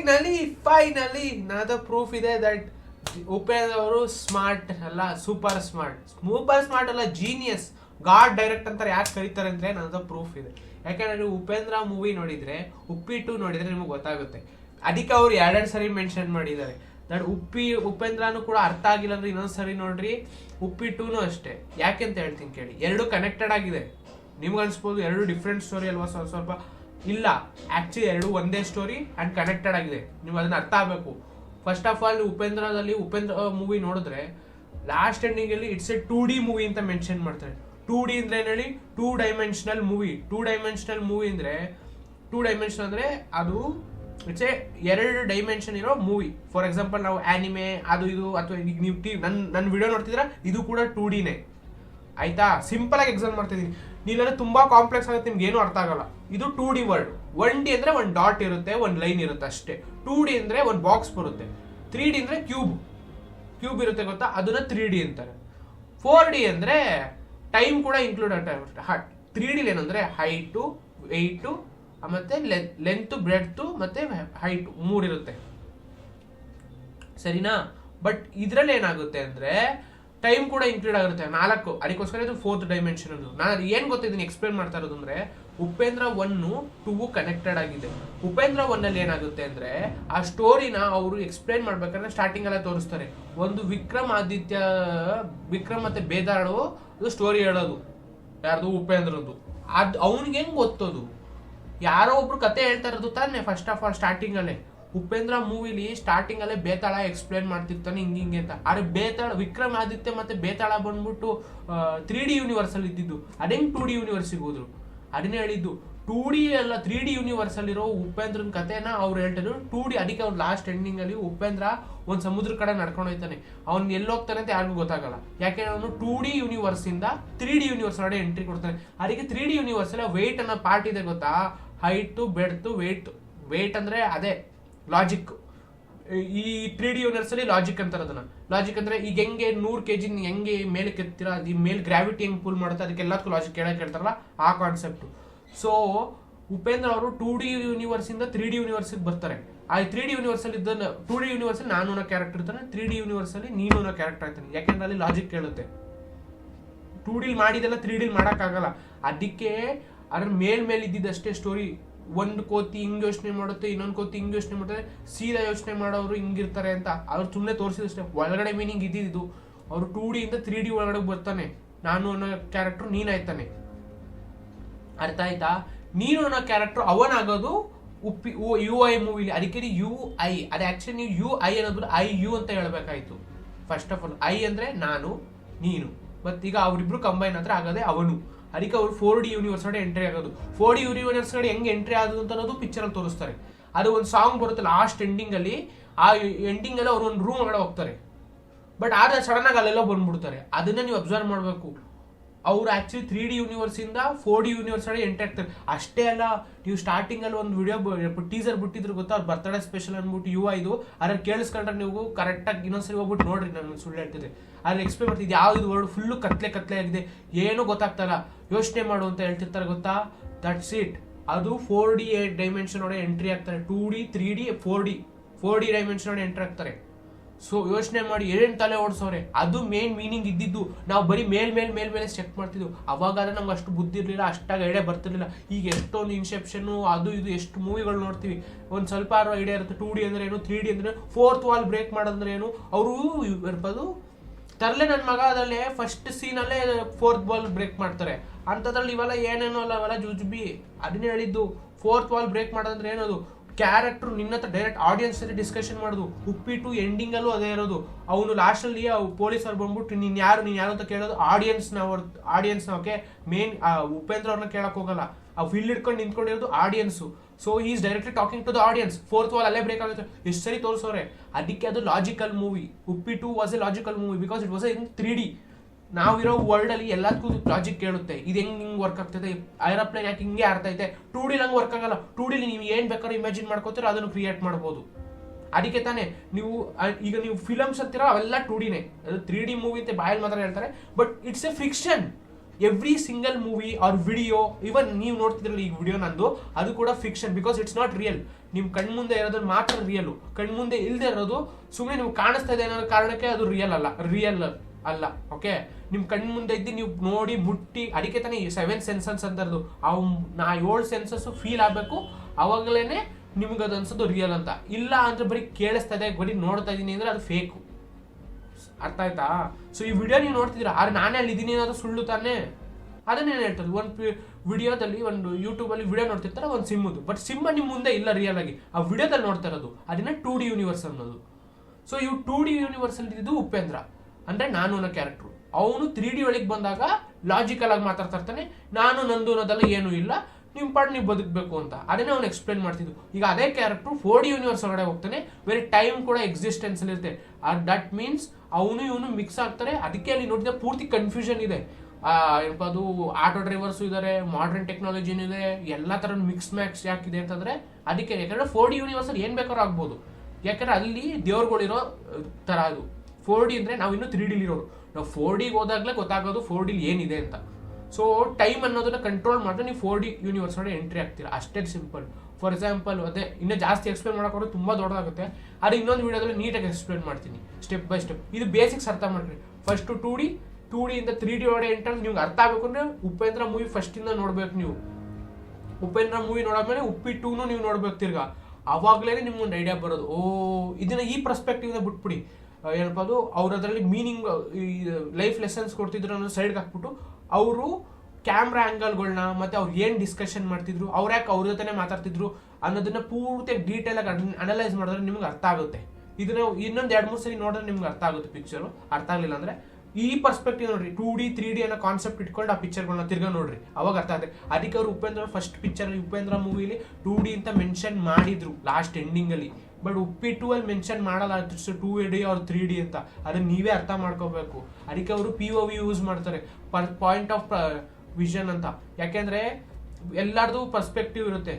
Finally finally ನಾದ proof ಇದೆ that Upendra ಅವರು ಸ್ಮಾರ್ಟ್ ಅಲ್ಲ ಸೂಪರ್ ಸ್ಮಾರ್ಟ್ ಸೂಪರ್ ಸ್ಮಾರ್ಟ್ ಅಲ್ಲ ಜೀನಿಯಸ್ ಗಾಡ್ ಡೈರೆಕ್ಟ್ ಅಂತ ಯಾಕೆ ಕರೀತಾರೆ ಅಂದ್ರೆ ನನ್ನದು ಪ್ರೂಫ್ ಇದೆ. ಯಾಕಂದ್ರೆ ನೀವು ಉಪೇಂದ್ರ ಮೂವಿ ನೋಡಿದ್ರೆ ಉಪ್ಪಿಟ್ಟು ನೋಡಿದ್ರೆ ನಿಮಗೆ ಗೊತ್ತಾಗುತ್ತೆ. ಅದಕ್ಕೆ ಅವ್ರು ಎರಡೆರಡು ಸರಿ ಮೆನ್ಷನ್ ಮಾಡಿದ್ದಾರೆ. ದಟ್ ಉಪ್ಪಿ, ಉಪೇಂದ್ರನೂ ಕೂಡ ಅರ್ಥ ಆಗಿಲ್ಲ ಅಂದ್ರೆ ಇನ್ನೊಂದು ಸರಿ ನೋಡ್ರಿ. ಟೂನು ಅಷ್ಟೇ. ಯಾಕೆ ಅಂತ ಹೇಳ್ತೀನಿ ಕೇಳಿ. ಎರಡು ಕನೆಕ್ಟೆಡ್ ಆಗಿದೆ. ನಿಮ್ಗೆ ಅನ್ಸ್ಬೋದು, ಎರಡು ಡಿಫ್ರೆಂಟ್ ಸ್ಟೋರಿ ಅಲ್ವಾ ಸ್ವಲ್ಪ ಸ್ವಲ್ಪ. ಇಲ್ಲ. ಆಕ್ಚುಲಿ ಎರಡು ಒಂದೇ ಸ್ಟೋರಿ ಅಂಡ್ ಕನೆಕ್ಟೆಡ್ ಆಗಿದೆ. ನೀವು ಅದನ್ನ ಅರ್ಥ ಆಗಬೇಕು. ಫಸ್ಟ್ ಆಫ್ ಆಲ್ ಉಪೇಂದ್ರದಲ್ಲಿ ಉಪೇಂದ್ರ ಮೂವಿ ನೋಡಿದ್ರೆ ಲಾಸ್ಟ್ ಎಂಡಿಂಗ್ ಅಲ್ಲಿ it's a two D movie ಅಂತ ಮೆನ್ಷನ್ ಮಾಡ್ತಾರೆ. ಟೂ ಡಿ ಅಂದ್ರೆ ಏನ್ ಹೇಳಿ? Two dimensional movie two dimensional movie ಅಂದ್ರೆ ಟೂ ಡೈಮೆನ್ಷನ್ ಅಂದ್ರೆ ಅದು ಇಟ್ಸ್ ಎ ಎರಡು ಡೈಮೆನ್ಷನ್ ಇರೋ ಮೂವಿ ಫಾರ್ ಎಕ್ಸಾಂಪಲ್ ನಾವು ಆನಿಮೆ ಅದು ಇದು, ಅಥವಾ ಈಗ ನೀವು ಟಿ ನನ್ನ ನನ್ನ ವಿಡಿಯೋ ನೋಡ್ತಿದ್ರ ಇದು ಕೂಡ ಟೂ ಡಿನೇ ಆಯಿತಾ? ಸಿಂಪಲ್ ಆಗಿ ಎಕ್ಸಾಮ್ ಮಾಡ್ತಿದ್ದೀನಿ. ನೀವೆಲ್ಲ ತುಂಬಾ ಕಾಂಪ್ಲೆಕ್ಸ್ ಆಗುತ್ತೆ, ನಿಮ್ಗೆ ಏನು ಅರ್ಥ ಆಗಲ್ಲ. ಇದು two D word one D ಅಂದ್ರೆ ಒಂದು ಡಾಟ್ ಇರುತ್ತೆ, ಒಂದು ಲೈನ್ ಇರುತ್ತೆ ಅಷ್ಟೇ. ಟೂ ಡಿ ಅಂದ್ರೆ ಒಂದು ಬಾಕ್ಸ್ ಬರುತ್ತೆ. ತ್ರೀ ಡಿ ಅಂದ್ರೆ ಕ್ಯೂಬ್ ಕ್ಯೂಬ್ ಇರುತ್ತೆ ಗೊತ್ತಾ? ಅದನ್ನ ತ್ರೀ ಡಿ ಅಂತಾರೆ. ಫೋರ್ ಡಿ ಅಂದ್ರೆ ಟೈಮ್ ಕೂಡ ಇನ್ಕ್ಲೂಡ್ ಆಗ್ತಾ ತ್ರೀ ಡಿ ಏನಂದ್ರೆ ಹೈಟು ವೆಯ್ಟು ಮತ್ತೆ ಲೆಂತ್ ಬ್ರೆಡ್ತು ಮತ್ತೆ ಹೈಟ್ ಮೂರಿರುತ್ತೆ ಸರಿನಾ? ಬಟ್ ಇದ್ರಲ್ಲಿ ಏನಾಗುತ್ತೆ ಅಂದ್ರೆ ಟೈಮ್ ಕೂಡ ಇನ್ಕ್ಲೂಡ್ ಆಗಿರುತ್ತೆ ನಾಲ್ಕು, ಅದಕ್ಕೋಸ್ಕರ ಇದು ಫೋರ್ತ್ ಡೈಮೆನ್ಷನ್ ಅದು ನಾನು ಏನ್ ಗೊತ್ತಿದ್ದೀನಿ ಎಕ್ಸ್ಪ್ಲೇನ್ ಮಾಡ್ತಾ ಇರೋದು ಅಂದ್ರೆ, ಉಪೇಂದ್ರ ಒನ್ನು ಟೂ ಕನೆಕ್ಟೆಡ್ ಆಗಿದೆ. ಉಪೇಂದ್ರ ಒನ್ ಅಲ್ಲಿ ಏನಾಗುತ್ತೆ ಅಂದ್ರೆ, ಆ ಸ್ಟೋರಿನ ಅವರು ಎಕ್ಸ್ಪ್ಲೇನ್ ಮಾಡ್ಬೇಕಂದ್ರೆ ಸ್ಟಾರ್ಟಿಂಗ್ ಎಲ್ಲ ತೋರಿಸ್ತಾರೆ. ಒಂದು ವಿಕ್ರಮ್ ಆದಿತ್ಯ, ವಿಕ್ರಮ್ ಮತ್ತೆ ಬೇದಾಳು, ಅದು ಸ್ಟೋರಿ ಹೇಳೋದು. ಯಾರ್ದು? ಉಪೇಂದ್ರದ್ದು. ಅದ್ ಅವ್ನಿಗೆ ಹೆಂಗೆ ಗೊತ್ತದು? ಯಾರೋ ಒಬ್ರು ಕತೆ ಹೇಳ್ತಾ ಇರೋದು ತಾನೆ ಫಸ್ಟ್ ಆಫ್ ಆಲ್ ಸ್ಟಾರ್ಟಿಂಗ್ ಅಲ್ಲೇ. ಉಪೇಂದ್ರ ಮೂವಿಲಿ ಸ್ಟಾರ್ಟಿಂಗ್ ಅಲ್ಲೇ ಬೇತಾಳ ಎಕ್ಸ್ಪ್ಲೇನ್ ಮಾಡ್ತಿರ್ತಾನೆ ಹಿಂಗ ಹಿಂಗೆ ಅಂತ. ಆದ್ರೆ ಬೇತಾಳ, ವಿಕ್ರಮ್, ಆದಿತ್ಯ ಮತ್ತೆ ಬೇತಾಳ ಬಂದ್ಬಿಟ್ಟು ತ್ರೀ ಡಿ ಯೂನಿವರ್ಸ್ ಅಲ್ಲಿ ಇದ್ದಿದ್ದು. ಅದೇ ಟೂ ಡಿ ಯೂನಿವರ್ಸಿಗೆ ಹೋದ್ರು? ಅದನ್ನೇ ಹೇಳಿದ್ದು? ಟೂ ಡಿ ಅಲ್ಲ ತ್ರೀ ಡಿ ಯೂನಿವರ್ಸ್ ಅಲ್ಲಿರೋ ಉಪೇಂದ್ರನ ಕಥೆನ ಅವ್ರು ಹೇಳ್ತಾರೆ ಟೂ ಡಿ ಅದಕ್ಕೆ ಅವ್ರು ಲಾಸ್ಟ್ ಎಂಡಿಂಗ್ ಅಲ್ಲಿ ಉಪೇಂದ್ರ ಒಂದು ಸಮುದ್ರ ಕಡೆ ನಡ್ಕೊಂಡು ಹೋಗ್ತಾನೆ ಅವ್ನ್ ಎಲ್ಲಿ ಹೋಗ್ತಾನೆ ಅಂತ ಯಾರಿಗೂ ಗೊತ್ತಾಗಲ್ಲ. ಯಾಕೆ ಅವನು ಟೂ ಡಿ ಯೂನಿವರ್ಸ್ ಇಂದ ತ್ರೀ ಡಿ ಯೂನಿವರ್ಸ್ ಒಳಗೆ ಎಂಟ್ರಿ ಕೊಡ್ತಾನೆ. ಅದಕ್ಕೆ ತ್ರೀ ಡಿ ಯೂನಿವರ್ಸ್ ಅಲ್ಲಿ ವೆಯ್ಟ್ ಅನ್ನೋ ಪಾರ್ಟ್ ಇದೆ ಗೊತ್ತಾ? ಹೈಟು ಬೆಡ್ತು ವೆಯ್ಟ್ ವೆಯ್ಟ್ ಅಂದ್ರೆ ಅದೇ. ಲಾಜಿಕ್ ಈ ತ್ರೀ ಡಿ ಯೂನಿವರ್ಸ್ ಅಲ್ಲಿ ಲಾಜಿಕ್ ಅಂತಾರೆ ಅದನ್ನ. ಲಾಜಿಕ್ ಅಂದ್ರೆ ಈಗ ಹೆಂಗೆ ನೂರ್ ಕೆಜಿ ಹೆಂಗೆ ಮೇಲೆ ಕೆತ್ತೀರಾ ಈ ಮೇಲೆ ಗ್ರಾವಿಟಿ ಹೆಂಗ್ ಪುಲ್ ಮಾಡುತ್ತೆ, ಅದಕ್ಕೆ ಎಲ್ಲದಕ್ಕೂ ಲಾಜಿಕ್ ಕೇಳಕ್ ಹೇಳ್ತಾರಲ್ಲ ಆ ಕಾನ್ಸೆಪ್ಟ್ ಸೊ ಉಪೇಂದ್ರ ಅವರು ಟೂ ಡಿ ಯೂನಿವರ್ಸ್ ಇಂದ ತ್ರೀ ಡಿ ಯೂನಿವರ್ಸ್ ಬರ್ತಾರೆ. ಆ ತ್ರೀ ಡಿ ಯೂನಿವರ್ಸ್ ಅಲ್ಲಿ ಇದ್ದ ಟೂ ಡಿ ಯೂನಿವರ್ಸ್ ಅಲ್ಲಿ ನಾನು ಅನ್ನೋ ಕ್ಯಾರೆಕ್ಟರ್ ಇರ್ತಾನೆ ತ್ರೀ ಡಿ ಯೂನಿವರ್ಸ್ ಅಲ್ಲಿ ನೀನು ಅನ್ನೋ ಕ್ಯಾರೆಕ್ಟರ್ ಆಗ್ತಾನೆ ಯಾಕೆಂದ್ರೆ ಅಲ್ಲಿ ಲಾಜಿಕ್ ಕೇಳುತ್ತೆ. ಟೂ ಡಿಲ್ ಮಾಡಿದೆಲ್ಲ ತ್ರೀ ಡಿಲ್ ಮಾಡೋಕ್ಕಾಗಲ್ಲ. ಅದಕ್ಕೆ ಅದ್ರ ಮೇಲ್ ಮೇಲೆ ಇದ್ದಿದ್ದಷ್ಟೇ ಸ್ಟೋರಿ ಒಂದು ಕೋತಿ ಹಿಂಗ್ ಯೋಚನೆ ಮಾಡುತ್ತೆ, ಇನ್ನೊಂದು ಕೋತಿ ಹಿಂಗ್ ಯೋಚನೆ ಮಾಡುತ್ತೆ, ಸೀದಾ ಯೋಚನೆ ಮಾಡೋರು ಹಿಂಗಿರ್ತಾರೆ ಅಂತ. ಅವ್ರು ಸುಮ್ಮನೆ ತೋರಿಸಿದಷ್ಟೇ. ಒಳಗಡೆ ಮೀನಿಂಗ್ ಇದ್ದಿದ್ದು. ಅವರು ಟೂ ಇಂದ ತ್ರೀ ಡಿ ಒಳಗಡೆ ಬರ್ತಾನೆ. ನಾನು ಅನ್ನೋ ಕ್ಯಾರೆಕ್ಟರ್ ನೀನಾಯ್ತಾನೆ ಅರ್ಥ ಆಯ್ತಾ? ನೀನು ಅನ್ನೋ ಕ್ಯಾರೆಕ್ಟರ್ ಅವನಾಗೋದು ಉಪ್ಪಿ ಯು ಐ ಮೂವಿಲಿ ಅದಕ್ಕೆ ಯು ಐ ಅದೇ ಆ್ಯಕ್ಚುಲಿ ನೀವು ಯು ಐ ಅನ್ನೋದ್ರ ಐ ಯು ಅಂತ ಹೇಳ್ಬೇಕಾಯ್ತು. ಫಸ್ಟ್ ಆಫ್ ಆಲ್ ಐ ಅಂದ್ರೆ ನಾನು, ನೀನು. ಬಟ್ ಈಗ ಅವರಿಬ್ರು ಕಂಬೈನ್ ಆದ್ರೆ ಆಗೋದೇ ಅವನು. ಅದಕ್ಕೆ ಅವ್ರು ಫೋರ್ ಡಿ ಯೂನಿವರ್ಸ್ ಕಡೆ ಎಂಟ್ರಿ ಆಗೋದು. ಫೋರ್ ಡಿ ಯೂನಿವರ್ಸ್ ಕಡೆ ಹೆಂಗೆ ಎಂಟ್ರಿ ಆಗೋದು ಅಂತ ಅನ್ನೋದು ಪಿಕ್ಚರ್ ಅಲ್ಲಿ ತೋರಿಸ್ತಾರೆ. ಅದು ಒಂದು ಸಾಂಗ್ ಬರುತ್ತೆ ಲಾಸ್ಟ್ ಎಂಡಿಂಗ್ ಅಲ್ಲಿ. ಆ ಎಂಡಿಂಗ್ ಅಲ್ಲಿ ಅವ್ರು ಒಂದು ರೂಮ್ ಒಳಗಡೆ ಹೋಗ್ತಾರೆ. ಬಟ್ ಆದರೆ ಸಡನ್ ಆಗಿ ಅಲ್ಲೆಲ್ಲ ಬಂದ್ಬಿಡ್ತಾರೆ. ಅದನ್ನ ನೀವು ಅಬ್ಸರ್ವ್ ಮಾಡಬೇಕು. ಅವ್ರು ಆಕ್ಚುಲಿ ತ್ರೀ ಡಿ ಯೂನಿವರ್ಸ್ ಇಂದ ಫೋರ್ ಡಿ ಯೂನಿವರ್ಸ್ ಕಡೆ ಎಂಟರ್ ಆಗ್ತಾರೆ. ಅಷ್ಟೇ ಅಲ್ಲ, ನೀವು ಸ್ಟಾರ್ಟಿಂಗ್ ಅಲ್ಲಿ ಒಂದು ವಿಡಿಯೋ ಟೀಸರ್ ಬಿಟ್ಟಿದ್ರು ಗೊತ್ತಾ? ಅವ್ರ ಬರ್ತಡೇ ಸ್ಪೆಷಲ್ ಅಂದ್ಬಿಟ್ಟು ಯು ಇದು ಅದ್ರ ಕೇಳಿಸ್ಕೊಂಡ್ರೆ ನೀವು ಕರೆಕ್ಟಾಗಿ ಇನ್ನೊಂದ್ಸರಿ ಹೋಗ್ಬಿಟ್ಟು ನೋಡ್ರಿ ನಾನು ಸುಳ್ಳು ಹೇಳ್ತಿದ್ದೆ. ಅದ್ರ ಎಕ್ಸ್ಪ್ಲೇನ್ ಮಾಡ್ತಿದ್ದೆ ಯಾವ್ದು ವರ್ಡ್ ಫುಲ್ಲು ಕತ್ಲೆ ಕತ್ಲೆ ಆಗಿದೆ. ಏನೂ ಗೊತ್ತಾಗ್ತಾರ ಯೋಚನೆ ಮಾಡು ಅಂತ ಹೇಳ್ತಿರ್ತಾರೆ ಗೊತ್ತಾ? ದಟ್ಸ್ ಇಟ್ ಅದು ಫೋರ್ ಡಿ ಡೈಮೆನ್ಷನ್ ಒಳಗೆ ಎಂಟ್ರಿ ಆಗ್ತಾರೆ. Two D three D four D four D dimension ಒಳಗೆ ಎಂಟ್ರಿ ಆಗ್ತಾರೆ. ಸೊ ಯೋಚನೆ ಮಾಡಿ ಏನೇನು ತಲೆ ಓಡಿಸೋರೆ ಅದು ಮೇನ್ ಮೀನಿಂಗ್ ಇದ್ದಿದ್ದು. ನಾವು ಬರೀ ಮೇಲ್ ಮೇಲ್ ಮೇಲ್, ಮೇಲೆ ಚೆಕ್ ಮಾಡ್ತಿದ್ವು. ಅವಾಗಾದ್ರೆ ನಮ್ಗೆ ಅಷ್ಟು ಬುದ್ಧಿ ಇರಲಿಲ್ಲ, ಅಷ್ಟಾಗಿ ಐಡಿಯಾ ಬರ್ತಿರ್ಲಿಲ್ಲ. ಈಗ ಎಷ್ಟೊಂದು ಇನ್ಸೆಪ್ಷನು ಅದು, ಇದು, ಎಷ್ಟು ಮೂವಿಗಳು ನೋಡ್ತೀವಿ. ಒಂದು ಸ್ವಲ್ಪ ಐಡಿಯಾ ಇರುತ್ತೆ. ಟೂ ಡಿ ಅಂದ್ರೆ ಏನು? ತ್ರೀ ಡಿ ಅಂದ್ರೆ ಫೋರ್ತ್ ವಾಲ್ ಬ್ರೇಕ್ ಮಾಡೋದಂದ್ರೆ ಏನು? ಅವರು ಇರ್ಬೋದು ತರಲೆ ನನ್ನ ಮಗ ಅದಲ್ಲೇ ಫಸ್ಟ್ ಸೀನಲ್ಲೇ ಫೋರ್ತ್ ಬಾಲ್ ಬ್ರೇಕ್ ಮಾಡ್ತಾರೆ. ಅಂಥದ್ರಲ್ಲಿ ಇವೆಲ್ಲ ಏನೇನೋ ಅಲ್ಲ, ಅವೆಲ್ಲ ಜುಜುಬಿ. ಅದನ್ನೇ ಹೇಳಿದ್ದು. ಫೋರ್ತ್ ವಾಲ್ ಬ್ರೇಕ್ ಮಾಡೋದಂದ್ರೆ ಏನದು? ಕ್ಯಾರೆಕ್ಟರ್ ನಿನ್ನ ಹತ್ರ ಡೈರೆಕ್ಟ್ ಆಡಿಯನ್ಸ್ ಅಲ್ಲಿ ಡಿಸ್ಕಷನ್ ಮಾಡೋದು. ಉಪ್ಪಿಟ್ಟು ಎಂಡಿಂಗ್ ಅಲ್ಲೂ ಅದೇ ಇರೋದು. ಅವನು ಲಾಸ್ಟ್ ಅಲ್ಲಿ ಪೊಲೀಸರು ಬಂದ್ಬಿಟ್ಟು, ನೀನ್ ಯಾರು ನೀನ್ ಯಾರು ಅಂತ ಕೇಳೋದು ಆಡಿಯನ್ಸ್ನ ಆಡಿಯನ್ಸ್ ಓಕೆ ಮೇನ್ ಉಪೇಂದ್ರ ಅವ್ರನ್ನ ಕೇಳಕ್ ಹೋಗಲ್ಲ. ಆ ಫೀಲ್ಡ್ ಇಟ್ಕೊಂಡು ನಿಂತ್ಕೊಂಡಿರೋದು audience so is directly talking to the audience fourth wall ಅಲ್ಲೇ ಬ್ರೇಕ್ ಆಗುತ್ತೆ. ಎಷ್ಟು ಸರಿ ತೋರಿಸೋರೆ ಅದಕ್ಕೆ ಅದು logical movie Uppi two was a logical movie because it was in three D ನಾವಿರೋ ವರ್ಲ್ಡ್ ಅಲ್ಲಿ ಎಲ್ಲದಕ್ಕೂ ಲಾಜಿಕ್ ಕೇಳುತ್ತೆ. ಇದು ಹೆಂಗ್ ಹಿಂಗ್ ವರ್ಕ್ ಆಗ್ತದೆ? ಏರೋಪ್ಲೇನ್ ಯಾಕೆ ಹಿಂಗೆ ಆಡ್ತೈತೆ? ಟೂ ಡಿ ಹಂಗೆ ವರ್ಕ್ ಆಗಲ್ಲ. ಟೂ ಡಿಲಿ ನೀವು ಏನ್ ಬೇಕಾದ್ರೂ ಇಮ್ಯಾಜಿನ್ ಮಾಡ್ಕೋತೀರೋ ಅದನ್ನು ಕ್ರಿಯೇಟ್ ಮಾಡ್ಬೋದು. ಅದಕ್ಕೆ ತಾನೇ ನೀವು ಈಗ ನೀವು ಫಿಲಮ್ಸ್ ಅಂತೀರ ಅವೆಲ್ಲ ಟೂ ಡಿನೇ ಅದು ತ್ರೀ ಡಿ ಮೂವಿ ಅಂತ ಬಾಯಲ್ಲಿ ಮಾತ್ರ ಹೇಳ್ತಾರೆ. But it's a fiction every single movie or video even ನೀವು ನೋಡ್ತಿದ್ರಲ್ಲ ಈ ವಿಡಿಯೋ ನಂದು, ಅದು ಕೂಡ fiction because it's not real ನಿಮ್ ಕಣ್ಮುಂದೆ ಇರೋದು ಮಾತ್ರ ರಿಯಲ್ ಕಣ್ಮುಂದೆ ಇಲ್ಲದೆ ಇರೋದು ಸುಮ್ಮನೆ ನೀವು ಕಾಣಿಸ್ತಾ ಇದೆ ಅನ್ನೋ ಕಾರಣಕ್ಕೆ ಅದು ರಿಯಲ್ ಅಲ್ಲ. ರಿಯಲ್ ಅಲ್ಲ ಓಕೆ ನಿಮ್ಮ ಕಣ್ಣ ಮುಂದೆ ಇದ್ದು ನೀವು ನೋಡಿ ಮುಟ್ಟಿ ಅದಕ್ಕೆ ತಾನೇ ಸೆವೆನ್ ಸೆನ್ಸಸ್ ಅಂತದ್ದು ಅವು ನಾ ಏಳು ಸೆನ್ಸಸ್ ಫೀಲ್ ಆಗಬೇಕು, ಅವಾಗಲೇನೆ ನಿಮ್ಗೆ ಅದು ಅನ್ಸೋದು ರಿಯಲ್ ಅಂತ. ಇಲ್ಲ ಅಂದ್ರೆ ಬರೀ ಕೇಳಿಸ್ತಾ ಇದೆ, ಬರೀ ನೋಡ್ತಾ ಇದೀನಿ ಅಂದ್ರೆ ಅದು ಫೇಕು ಅರ್ಥ ಆಯ್ತಾ? ಸೊ ಈ ವಿಡಿಯೋ ನೀವು ನೋಡ್ತಿದ್ದೀರಾ? ಆದ್ರೆ ನಾನೇ ಅಲ್ಲಿ ಇದೀನಿ ಅನ್ನೋದು ಸುಳ್ಳು ತಾನೇ? ಅದನ್ನೇನು ಹೇಳ್ತದೆ ಒಂದು ವಿಡಿಯೋದಲ್ಲಿ ಒಂದು ಯೂಟ್ಯೂಬಲ್ಲಿ ವಿಡಿಯೋ ನೋಡ್ತಿರ್ತಾರೆ, ಒಂದು ಸಿಮ್ಮದು. ಬಟ್ ಸಿಮ್ಮ ನಿಮ್ಮ ಮುಂದೆ ಇಲ್ಲ ರಿಯಲ್ ಆಗಿ. ಆ ವಿಡಿಯೋದಲ್ಲಿ ನೋಡ್ತಾ ಇರೋದು. ಅದನ್ನ ಟೂ ಡಿ ಯೂನಿವರ್ಸ್ ಅನ್ನೋದು. ಸೊ ಇವು ಟೂ ಡಿ ಯೂನಿವರ್ಸ್ ಅಲ್ಲಿ ಇದು ಉಪೇಂದ್ರ. ಅಂದ್ರೆ ನಾನು ಅನ್ನೋ ಕ್ಯಾರೆಕ್ಟ್ರು ಅವನು ತ್ರೀ ಡಿ ಒಳಗೆ ಬಂದಾಗ ಲಾಜಿಕಲ್ ಆಗಿ ಮಾತಾಡ್ತಾ ಇರ್ತಾನೆ, ನಾನು ನಂದು ಅನ್ನೋದೆಲ್ಲ ಏನೂ ಇಲ್ಲ ನಿಮ್ಮ ಪಾಡ್ ನೀವು ಬದುಕಬೇಕು ಅಂತ. ಅದನ್ನೇ ಅವ್ನು ಎಕ್ಸ್ಪ್ಲೇನ್ ಮಾಡ್ತಿದ್ದು. ಈಗ ಅದೇ ಕ್ಯಾರೆಕ್ಟ್ರು ಫೋರ್ ಡಿ ಯೂನಿವರ್ಸ್ ಒಳಗಡೆ ಹೋಗ್ತಾನೆ, ಬೇರೆ ಟೈಮ್ ಕೂಡ ಎಕ್ಸಿಸ್ಟೆನ್ಸ್ ಇರುತ್ತೆ. ದಟ್ ಮೀನ್ಸ್ ಅವನು ಇವನು ಮಿಕ್ಸ್ ಆಗ್ತಾರೆ. ಅದಕ್ಕೆ ಅಲ್ಲಿ ನೋಡಿದ್ರೆ ಪೂರ್ತಿ ಕನ್ಫ್ಯೂಷನ್ ಇದೆ. ಏನಪ್ಪ ಅದು ಆಟೋ ಡ್ರೈವರ್ಸು ಇದ್ದಾರೆ ಮಾಡರ್ನ್ ಟೆಕ್ನಾಲಜಿನೂ ಇದೆ, ಎಲ್ಲ ಥರ ಮಿಕ್ಸ್ ಮ್ಯಾಕ್ಸ್ ಯಾಕಿದೆ ಅಂತಂದ್ರೆ ಅದಕ್ಕೆ, ಯಾಕಂದರೆ ಫೋರ್ ಡಿ ಯೂನಿವರ್ಸಲ್ಲಿ ಏನು ಬೇಕಾದ್ರೂ ಆಗ್ಬೋದು. ಯಾಕಂದ್ರೆ ಅಲ್ಲಿ ದೇವ್ರುಗಳಿರೋ ಥರ ಅದು. ಫೋರ್ ಡಿ ಅಂದರೆ ನಾವು ಇನ್ನೂ ತ್ರೀ ಡಿಲಿ ಇರೋರು ನಾವು ಫೋರ್ ಡಿಗೆ ಹೋದಾಗಲೇ ಗೊತ್ತಾಗೋದು ಫೋರ್ ಡಿಲಿ ಏನಿದೆ ಅಂತ. ಸೊ ಟೈಮ್ ಅನ್ನೋದನ್ನ ಕಂಟ್ರೋಲ್ ಮಾಡಿದ್ರೆ ನೀವು ಫೋರ್ ಡಿ ಯೂನಿವರ್ಸ್ ಒಳಗೆ ಎಂಟ್ರಿ ಆಗ್ತೀರಾ. ಅಷ್ಟೇ ಸಿಂಪಲ್ ಫಾರ್ ಎಕ್ಸಾಂಪಲ್ ಅದೇ ಇನ್ನೂ ಜಾಸ್ತಿ ಎಕ್ಸ್ಪ್ಲೇನ್ ಮಾಡೋಕೆ ತುಂಬ ದೊಡ್ಡದಾಗುತ್ತೆ. ಆದರೆ ಇನ್ನೊಂದು ವೀಡಿಯೋದಲ್ಲಿ ನೀಟಾಗಿ ಎಕ್ಸ್ಪ್ಲೇನ್ ಮಾಡ್ತೀನಿ. ಸ್ಟೆಪ್ ಬೈ ಸ್ಟೆಪ್ ಇದು ಬೇಸಿಕ್ಸ್ ಅರ್ಥ ಮಾಡ್ರಿ first two D two D ಇಂದ ತ್ರೀ ಡಿ ಒಳಗೆ ಎಂಟರ್ ನಿಮ್ಗೆ ಅರ್ಥ ಆಗಬೇಕು ಅಂದರೆ ಉಪೇಂದ್ರ ಮೂವಿ ಫಸ್ಟಿಂದ ನೋಡ್ಬೇಕು ನೀವು. ಉಪೇಂದ್ರ ಮೂವಿ ನೋಡಾದ್ಮೇಲೆ ಉಪ್ಪಿ ಟೂನು ನೀವು ನೋಡ್ಬೇಕು ತಿರ್ಗಾ. ಆವಾಗಲೇ ನಿಮ್ಗೊಂದು ಐಡಿಯಾ ಬರೋದು. ಓ, ಇದನ್ನ ಈ ಪರ್ಸ್ಪೆಕ್ಟಿವ್ನ ಬಿಟ್ಬಿಡಿ. ಏನಪ್ಪ ಅದು ಅವ್ರ ಅದರಲ್ಲಿ ಮೀನಿಂಗ್ ಈ ಲೈಫ್ ಲೆಸನ್ಸ್ ಕೊಡ್ತಿದ್ರು ಅನ್ನೋ ಸೈಡ್ಗೆ ಹಾಕ್ಬಿಟ್ಟು ಅವರು ಕ್ಯಾಮ್ರಾ ಆ್ಯಂಗಲ್ಗಳನ್ನ ಮತ್ತು ಅವ್ರು ಏನು ಡಿಸ್ಕಷನ್ ಮಾಡ್ತಿದ್ರು, ಅವ್ರು ಯಾಕೆ ಅವ್ರ ಜೊತೆನೇ ಮಾತಾಡ್ತಿದ್ರು ಅನ್ನೋದನ್ನ ಪೂರ್ತಿ ಡೀಟೇಲಾಗಿ ಆಗಿ ಅನಲೈಸ್ ಮಾಡಿದ್ರೆ ನಿಮ್ಗೆ ಅರ್ಥ ಆಗುತ್ತೆ. ಇದನ್ನ ಇನ್ನೊಂದು ಎರಡು, ಮೂರು ಸರಿ ನೋಡಿದ್ರೆ ನಿಮ್ಗೆ ಅರ್ಥ ಆಗುತ್ತೆ ಪಿಕ್ಚರು ಅರ್ಥ ಆಗಲಿಲ್ಲ ಅಂದರೆ ಈ ಪರ್ಸ್ಪೆಕ್ಟಿವ್ ನೋಡ್ರಿ ಟೂ ಡಿ ತ್ರೀ ಡಿ ಅನ್ನೋ ಕಾನ್ಸೆಪ್ಟ್ ಇಟ್ಕೊಂಡು ಆ ಪಿಕ್ಚರ್ಗಳನ್ನ ತಿರ್ಗಾ ನೋಡ್ರಿ. ಅವಾಗ ಅರ್ಥ ಆಗುತ್ತೆ. ಅದಕ್ಕೆ ಅವರು ಉಪೇಂದ್ರ ಫಸ್ಟ್ ಪಿಕ್ಚರ್ ಉಪೇಂದ್ರ ಮೂವಿಲಿ ಟೂ ಡಿ ಅಂತ ಮೆನ್ಷನ್ ಮಾಡಿದ್ರು ಲಾಸ್ಟ್ ಎಂಡಿಂಗ್ ಅಲ್ಲಿ. ಬಟ್ ಉಪ್ಪಿ ಟೂ ಅಲ್ಲಿ ಮೆನ್ಷನ್ ಮಾಡಲ್ಲ two D or three D ಅಂತ. ಅದನ್ನ ನೀವೇ ಅರ್ಥ ಮಾಡ್ಕೋಬೇಕು. ಅದಕ್ಕೆ ಅವರು ಪಿ ಓ ವಿ ಯೂಸ್ ಮಾಡ್ತಾರೆ. ಪರ್ ಪಾಯಿಂಟ್ ಆಫ್ ವಿಷನ್ ಅಂತ. ಯಾಕೆಂದ್ರೆ ಎಲ್ಲರದು ಪರ್ಸ್ಪೆಕ್ಟಿವ್ ಇರುತ್ತೆ.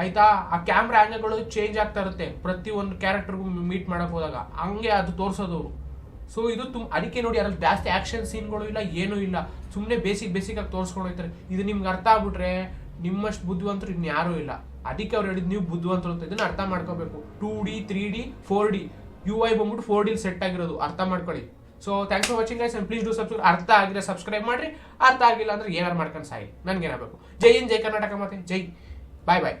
ಆಯ್ತಾ? ಆ ಕ್ಯಾಮ್ರಾ ಆ್ಯಂಗಲ್ಗಳು ಚೇಂಜ್ ಆಗ್ತಾ ಇರುತ್ತೆ. ಪ್ರತಿ ಒಂದು ಕ್ಯಾರೆಕ್ಟರ್ಗೂ ಮೀಟ್ ಮಾಡಕ್ ಹೋದಾಗ. ಹಂಗೆ ಅದು ತೋರಿಸೋದು ಸೊ ಇದು ತುಂಬ ಅದಕ್ಕೆ ನೋಡಿ ಅದ್ರಲ್ಲಿ ಜಾಸ್ತಿ ಆಕ್ಷನ್ ಸೀನ್ಗಳು ಇಲ್ಲ, ಏನೂ ಇಲ್ಲ. ಸುಮ್ಮನೆ ಬೇಸಿಕ್ ಬೇಸಿಕ್ ಆಗಿ ತೋರಿಸ್ಕೊಂಡು ಹೋಗ್ತಾರೆ. ಇದು ನಿಮ್ಗೆ ಅರ್ಥ ಆಗ್ಬಿಟ್ರೆ ನಿಮ್ಮಷ್ಟು ಬುದ್ಧಿವಂತರು ಇನ್ಯಾರೂ ಇಲ್ಲ. ಅದಕ್ಕೆ ಅವ್ರು ಹೇಳಿದ್ ನೀವು ಬುದ್ಧಿವಂತರು ಅಂತ ಇದನ್ನ ಅರ್ಥ ಮಾಡ್ಕೋಬೇಕು. Two D, three D, four D. U I ಬಂದ್ಬಿಟ್ಟು ಫೋರ್ ಡಿ ಸೆಟ್ ಆಗಿರೋದು. ಅರ್ಥ ಮಾಡ್ಕೊಳ್ಳಿ. So thanks for watching guys and please do subscribe ಅರ್ಥ ಆಗಿದ್ರೆ ಸಬ್ಸ್ಕ್ರೈಬ್ ಮಾಡಿ ಅರ್ಥ ಆಗಿಲ್ಲ ಅಂದ್ರೆ ಏನಾರು ಮಾಡ್ಕೊಂಡು ಸಾಯಿ ನನ್ಗೇನಾಗಬೇಕು. ಜೈ ಇನ್ ಜೈ ಕರ್ನಾಟಕ ಮತ್ತೆ ಜೈ. ಬಾಯ್ ಬಾಯ್